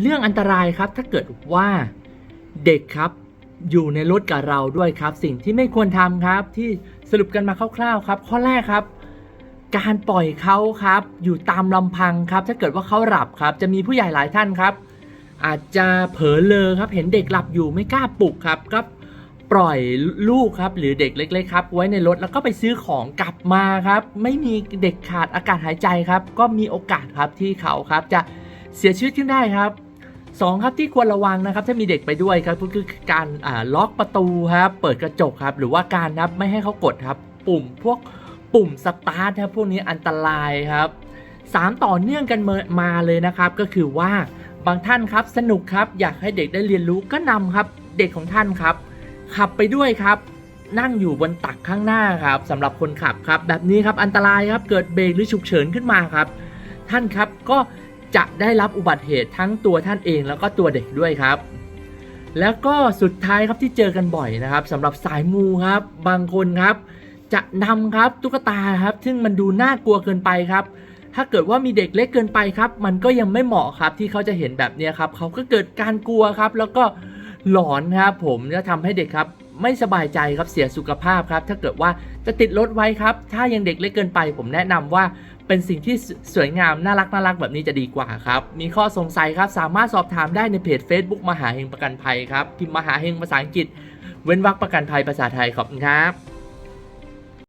เรื่องอันตรายครับถ้าเกิดว่าเด็กครับอยู่ในรถกับเราด้วยครับ สิ่งที่ไม่ควรทำครับ ที่สรุปกันมาคร่าวๆครับ ข้อแรกครับ การปล่อยเขาครับ อยู่ตามลำพังครับ ถ้าเกิดว่าเขาหลับครับ จะมีผู้ใหญ่หลายท่านครับ อาจจะเผลอเลอครับ เห็นเด็กหลับอยู่ไม่กล้าปลุกครับก็ปล่อยลูกครับ หรือเด็กเล็กๆครับ ไว้ในรถแล้วก็ไปซื้อของกลับมาครับ ไม่มีเด็กขาดอากาศหายใจครับ ก็มีโอกาสครับที่เขาครับจะ เสียชีวิตขึ้นได้ครับสองครับที่ควรระวังนะครับถ้ามีเด็กไปด้วยครับก็คือการล็อกประตูครับเปิดกระจกครับหรือว่าการนับไม่ให้เขากดครับ ปุ่มพวกปุ่มสตาร์ทครับพวกนี้อันตรายครับสามต่อเนื่องกันมาเลยนะครับ ก็คือว่าบางท่านครับสนุกครับอยากให้เด็กได้เรียนรู้ก็นำครับเด็กของท่านครับ ขับไปด้วยครับ นั่งอยู่บนตักข้างหน้าครับสำหรับคนขับครับ แบบนี้ครับอันตรายครับเกิดเบรกหรือฉุกเฉินขึ้นมาครับ ท่านครับก็ จะได้รับอุบัติเหตุทั้งตัวท่านเองแล้วก็ตัวเด็กด้วยครับ แล้วก็สุดท้ายครับที่เจอกันบ่อยนะครับสำหรับสายมูครับ บางคนครับ จะนำครับตุ๊กตาครับ ซึ่งมันดูน่ากลัวเกินไปครับ ถ้าเกิดว่ามีเด็กเล็กเกินไปครับ มันก็ยังไม่เหมาะครับที่เขาจะเห็นแบบนี้ครับเขาก็เกิดการกลัวครับ แล้วก็หลอนครับผมจะทำให้เด็กครับ ไม่สบายใจครับเสียสุขภาพครับ ถ้าเกิดว่าจะติดรถไว้ครับ ถ้ายังเด็กเล็กเกินไป ผมแนะนำว่าเป็นสิ่งที่สสวยงามน่ารักน่ารักแบบนี้จะดีกว่าครับ มีข้อสงสัยครับ สามารถสอบถามได้ในเพจ Facebook มหาเฮงประกันภัยครับพิมพ์มหาเฮงภาษาอังกฤษ เว้นวรรคประกันภัยภาษาไทยขอบคุณครับ